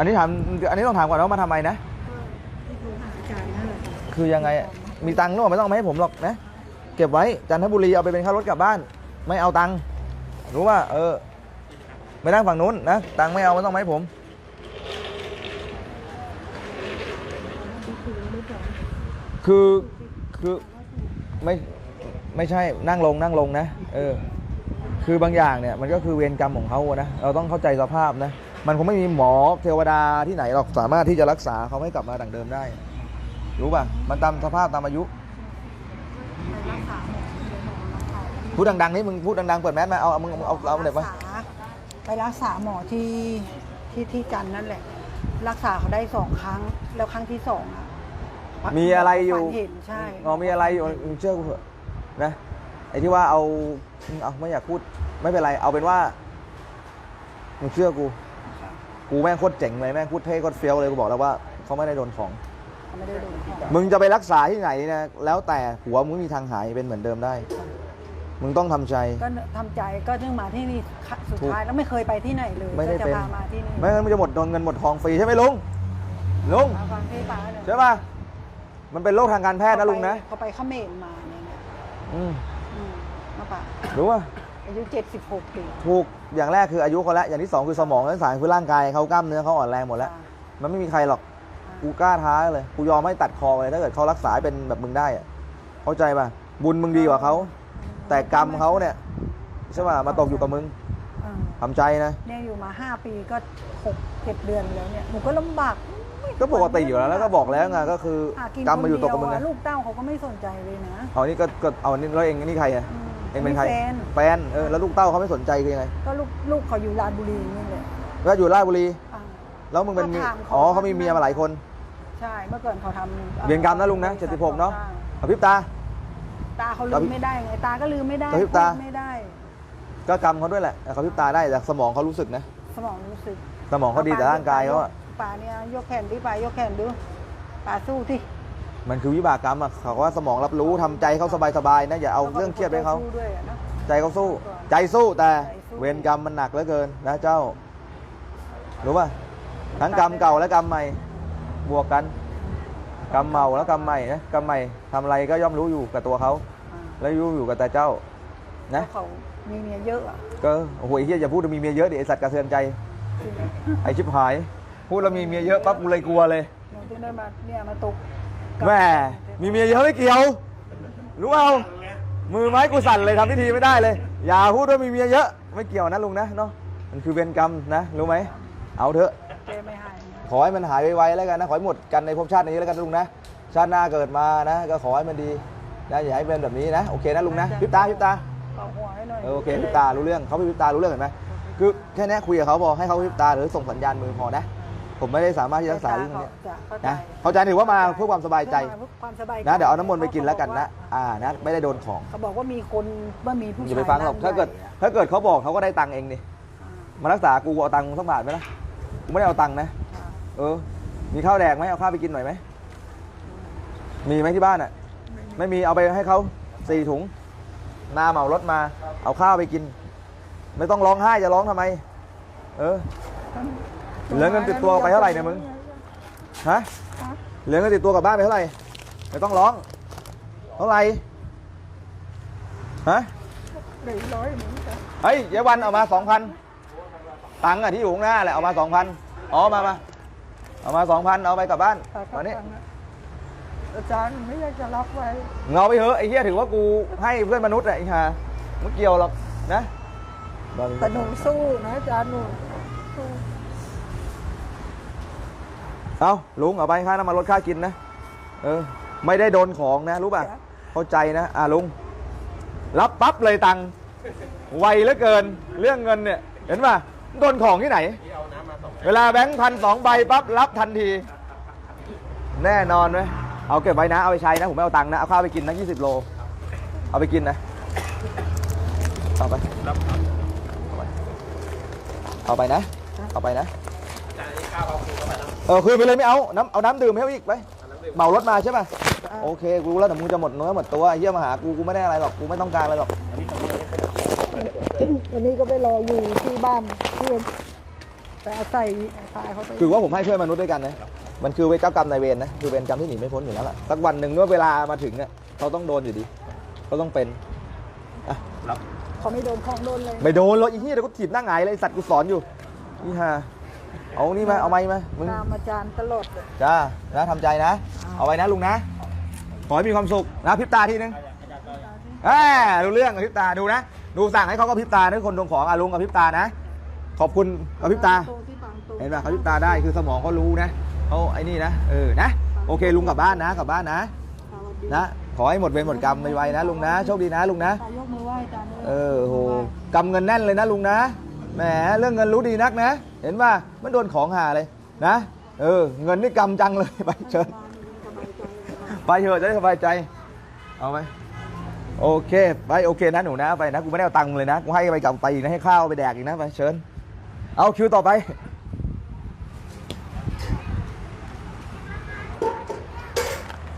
อันนี้ถามอันนี้ต้องถามก่อนว่ามาทำไมนะ ที่โทรหาอาจารย์นั่นแหละคือยังไงอะมีตังค์หรือเปล่าไม่ต้องมาให้ผมหรอกนะ เก็บไว้จันทบุรีเอาไปเป็นค่ารถกลับบ้าน ไม่เอาตังค์รู้ว่า เออไปนั่งฝั่งนู้นนะตังค์ไม่เอาไม่ต้องมาให้ผม ที่คุยหรือเปล่าคือคือไม่ไม่ใช่นั่งลงนั่งลงนะ เออ คือบางอย่างเนี่ยมันก็คือเวรกรรมของเขาอะนะเราต้องเข้าใจสภาพนะ มันคงไม่มีหมอเทวดาที่ไหนหรอกสามารถที่จะรักษาเขาให้กลับมาดั่งเดิมได้ รู้ป่ะ มันตามสภาพตามอายุรักษาหมอเดี๋ยวหมอรักษาพูดดังๆนี่มึงพูดดังๆเปิดแมสมาเอาเอามึงเอาเอาเด็กมาไปรักษาหมอที่ที่ที่จันนั่นแหละ รักษาเขาได้สองครั้ง แล้วครั้งที่สองอะมีอะไรอยู่เห็นใช่งอมีอะไรอยู่มึงเชื่อกูเถอะนะไอ้ที่ว่าเอาเอาไม่อยากพูดไม่เป็นไร เอาเป็นว่ามึงเชื่อกู กูแม่งโคตรเจ๋งเลยแม่งพูดเท่โคตรเฟี้ยวเลยกูบอกแล้วว่าเขาไม่ได้โดนของ เขาไม่ได้โดนของมึงจะไปรักษาที่ไหนนะแล้วแต่หัวมึงไม่มีทางหายเป็นเหมือนเดิมได้ มึงต้องทำใจ ก็ทำใจก็เพิ่งมาที่นี่สุดท้ายแล้วไม่เคยไปที่ไหนเลยไม่ได้ก็จะเป็น พามาที่นี่ไม่งั้นมึงจะหมดเงินหมดทองฟรีใช่ไหมลุงลุงมาฟังที่ป้าเนี่ยใช่ป่ะมันเป็นโรคทางการแพทย์นะลุงนะเขาไปเขมรมาเนี่ยนะอืมอืมมาป่ะรู้ป่ะ อายุ76ปีถูกอย่างแรกคืออายุเขาแล้วอย่างที่สองคือสมองและสารคือร่างกายเขากล้ามเนื้อเขาอ่อนแรงหมดแล้ว มันไม่มีใครหรอกกูกล้าท้าเลยกูยอมให้ตัดคอเลยถ้าเกิดเขารักษาให้เป็นแบบมึงได้อะเข้าใจป่ะบุญมึงดีกว่าเขาแต่กรรมเขาเนี่ยใช่ป่ะมาตกอยู่กับมึงเออทำใจนะเนี่ยอยู่มา5ปีก็6 7เดือนแล้วเนี่ยหนูก็ลำบากไม่ก็ปกติอยู่แล้วแล้วก็บอกแล้วไงก็คือหกินกรรมมาอยู่ตกกับมึงคนไงเดียวอะลูกเต้าเขาก็ไม่สนใจเลยนะเอานี่ก็ก็เอานี่แล้วเองนี่ใครอะม เองเป็นใครมีแฟนแฟน เออ แล้วลูกเต้าเขาไม่สนใจคือยังไง ก็ลูกลูกเขาอยู่ราชบุรีนี่แหละก็อยู่ราชบุรี อ่าแล้วมึงเป็นมีก็ถามเขา อ๋อเขามีเมียมาหลายคน ใช่เมื่อก่อนเขาทำเวียนกรรมนะลุงนะ76เนาะอภิปตาตาเขาลืมไม่ได้ไงตาก็ลืมไม่ได้กระพริบตา พูดไม่ได้ ก็กรรมเขาด้วยแหละแต่เขาพริบตาได้แต่สมองเขารู้สึกนะ สมองรู้สึกสมองเขาดีแต่ร่างกายเขาอะป่าเนี่ยยกแขนดิป่ายกแขนดูป่าสู้ที่ มันคือวิบากกรรมอะเขาว่าสมองรับรู้ทำใจเขาสบายๆนะอย่าเอาเรื่องเครียดไปให้เขา สู้ด้วยอะเนอะใจเขาสู้ ใจสู้แต่ใจสู้ เวรกรรมมันหนักเหลือเกินนะเจ้า รู้ป่ะทั้งกรรมเก่าและกรรมใหม่ บวกกัน กรรมเมาแล้วกรรมใหม่นะกรรมใหม่ทำอะไรก็ย่อมรู้อยู่กับตัวเขาอ่าแล้วรู้อยู่กับแต่เจ้า นะแล้วเขามีเมียเยอะอะก็โอ้โหไอ้เฮียอย่าพูดว่ามีเมียเยอะดิไอสัตว์กระเทือนใจไอชิบหาย พูดแล้วมีเมียเยอะปั๊บกูเลยกลัวเลยหนูถึงได้มาเนี่ยมาตก แม่มีเมียเยอะไม่เกี่ยว รู้เอามือไม้กูสั่นเลยทำพิธีไม่ได้เลย อย่าพูดว่ามีเมียเยอะไม่เกี่ยวนะลุงนะเนาะมันคือเวรกรรมนะรู้ไหมเอาเถอะเจไม่หายนะขอให้มันหายไวๆแล้วกันนะขอให้หมดกันในภพชาตินี้แล้วกันนะลุงนะชาติหน้าเกิดมานะ ก็ขอให้มันดีนะอย่าให้เป็นแบบนี้นะโอเคนะลุงนะพริบตาพริบตาเป่าหัวให้หน่อยเออโอเคพริบตารู้เรื่องเขาพริบตารู้เรื่องเห็นไหมคือแค่นี้คุยกับเขาพอให้เขาพริบตาหรือส่งสัญญาณมือพอนะ ผมไม่ได้สามารถที่จะรักษาเรื่องนี้จะเข้าใจนะเข้าใจถือว่ามาเพื่อความสบายใจ เพื่อความสบายใจนะเดี๋ยวเอาน้ำมนต์ไปกินแล้วกันนะอ่านะไม่ได้โดนของเขาบอกว่ามีคนว่ามีผู้อชายย่าไปฟังหรอกถ้าเกิด ถ้าเกิดเขาบอกเขาก็ได้ตังค์เองดิมารักษากูเอาตังค์สักบาทไหมล่ะกูไม่ได้เอาตังค์นะ เออ มีข้าวแดกไหมเอาข้าวไปกินหน่อยไหมมีไหมที่บ้านอะ ไม่มีเอาไปให้เขาสี่ถุงนาเหมารถมา เอาข้าวไปกิน ไม่ต้องร้องไห้จะร้องทำไม เออ เหลือเงินติดตัวไปเท่าไหร่เนี่ยมึง ฮะ เหลือเงินติดตัวกลับบ้านไปเท่าไหร่ไม่ต้องร้อง เท่าไหร่ ฮะหนึ่งร้อยเหมือนกันเฮ้ยยาวันเอามาสองพันตังค์อะที่อยู่ข้างหน้าแหละเอามาสองพันอ๋อมามาเอามาสองพันเอาไปกลับบ้านตอนนี้อาจารย์ไม่อยากจะรับไว้เงาไปเถอะไอ้เหี้ยถือว่ากูให้เพื่อนมนุษย์อะไอ้ห่าไม่เกี่ยวหรอกนะแต่หนูสู้นะอาจารย์หนู เอาลุงเอาไปค่าน้ำมันรถค่ากินนะ เออ ไม่ได้โดนของนะ รู้ป่ะ เข้าใจนะ อะลุง รับปั๊บเลยตังค์ไวเหลือเกิน เรื่องเงินเนี่ย เห็นป่ะโดนของที่ไหน เวลาแบงค์พันสองใบปั๊บรับทันที แน่นอนไหมเอาเก็บไว้นะ เอาไปใช้นะ ผมไม่เอาตังค์นะ เอาข้าวไปกินนะยี่สิบโล เอาไปกินนะ เอาไป เอาไปนะ เอาไปนะ เออคืนไปเลยไม่เอาน้ำเอาน้ำดื่มให้เขาอีกไปเหมารถมาใช่ป่ะโอเคกูรู้แล้วแต่มึงจะหมดเนื้อหมดตัวไอ้เหี้ยมาหากูกูไม่ได้อะไรหรอกกูไม่ต้องการอะไรหรอกวันนี้ก็ไปรออยู่ที่บ้านเพื่อนไปอาศัยพายเขาไปถือว่าผมให้ช่วยมนุษย์ด้วยกันนะมันคือเจ้ากรรมนายเวรนะคือเวรกรรมที่หนีไม่พ้นอยู่แล้วล่ะสักวันหนึ่งเมื่อเวลามาถึงเนี่ยเขาต้องโดนอยู่ดีเขาต้องเป็นเขาไม่โดนของโดนเลยไม่โดนหรอกอีเหี้ยเดี๋ยวกูถีบหน้าหงายเลยไอ้สัตว์กูสอนอยู่นี่ฮะ เอานี่มา เอาไม้มา มึง ตามอาจารย์ตลอดเลย จ้านะทำใจนะ เอาไว้นะลุงนะ ขอให้มีความสุขนะพริบตาทีนึงแหมดูเรื่องกับพริบตาดูนะ ดูสั่งให้เขาก็พริบตานะคนตรงของอาลุงกับพริบตานะ ขอบคุณกับพริบตาที่บางตัวเห็นป่ะเขาพริบตาได้คือสมองเขารู้นะเขาไอ้นี่นะ เออ นะ โอเคลุงกลับบ้านนะ กลับบ้านนะ นะ ขอให้หมดเวรหมดกรรมไวๆนะลุงนะ โชคดีนะลุงนะตายกมือไหว้อาจารย์เออโหกำเงินแน่นเลยนะลุงนะ แหมเรื่องเงินรู้ดีนักนะ เห็นว่ามันโดนของหาเลยนะเออเงินนี่กำจังเลยไปเชิญไปเถอะจะได้สบายใจ เอาไหมโอเคไปโอเคนะหนูนะไปนะกูไม่ได้เอาตังค์เลยนะกูให้ไปกลับไปอีกนะให้ข้าวไปแดกอีกนะไปเชิญเอาคิวต่อไป